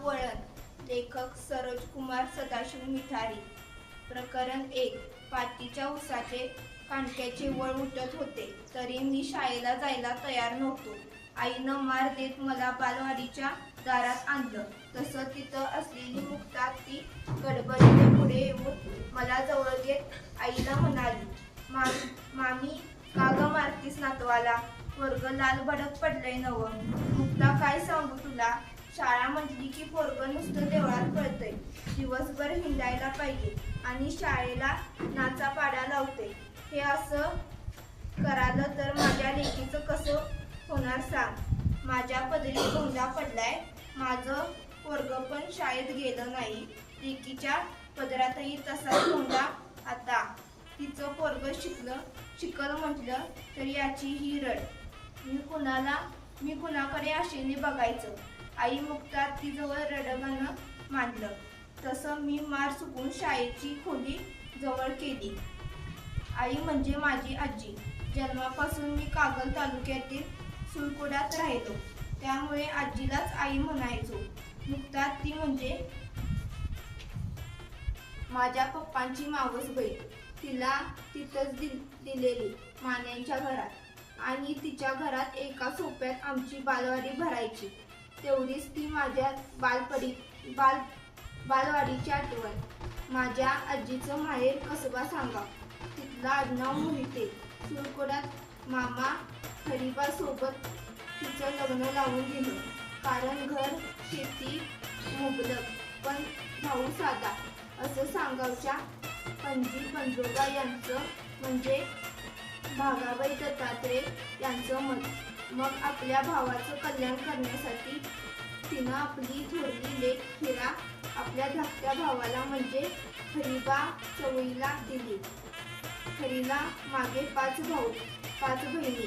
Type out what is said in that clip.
वळण लेखक सरोज कुमार सदाशिव मिठारी. प्रकरण एक पातीच्या उसाचे कांडक्याचे वळ उठत होते तरी मी शाळेला जायला तयार नव्हतो. आईनं मार देत मला बालवाडीच्या दारात आणलं. तसं तिथं असलेली मुक्ता ती गडबडीने पुढे येऊन मला जवळ घेत आईला म्हणाली मामी मामी का ग मारतीस नातवाला? वर्ग लाल भडक पडलंय नव. मुक्ता काय शाळा म्हटली की पोरग नुसतं देवळात पळतंय. दिवसभर हिंडायला पाहिजे आणि शाळेला नाचा पाडा लावते. हे असं करालं तर माझ्या लेकीचं कसं होणार सांग? माझ्या पदरी गोंधळा पडलाय. माझं पोरग पण शाळेत गेलं नाही. लेकीच्या पदरातही तसाच गोंधळा आता. तिचं पोरग शिकलं शिकल म्हटलं तर याची ही रड. मी कुणाला मी कुणाकडे आशेने बघायचं? आई मुक्ता तिजवळ रडगाणं मांडलं तसं मी मार चुकून शाळेची खोली जवळ केली. आई म्हणजे माझी आजी. जन्मापासून मी कागल तालुक्यातील सुळकुड्यात राहिलो त्यामुळे आजीलाच आई म्हणायचो. मुक्ता ती म्हणजे माझ्या पप्पांची मावस बहीण. तिला तिथंच दि दिलेली मान्यांच्या घरात. आणि तिच्या घरात एका सोप्यात आमची बालवाडी भरायची. तेवढीच ती माझ्या बालपडी बाल बालवाडीची आठवण. माझ्या आजीचं माहेर कसबा सांगा. तिथला आडनाव मोहिते. सुरकोड्यात मामा हरिबा सोबत तिचं लग्न लावून दिलं. कारण घर शेती मुबलक पण भाऊ साधा. असं सांगावच्या पणजी पंजोबा यांचं म्हणजे भागाबाई दत्तात्रय यांचं मत. मग आपल्या भावाचं कल्याण करण्यासाठी तिनं आपली थोरली लेख हिरा आपल्या धाकट्या भावाला म्हणजे हरिबा चवळीला दिली. हरीला मागे पाच भाऊ पाच बहिणी.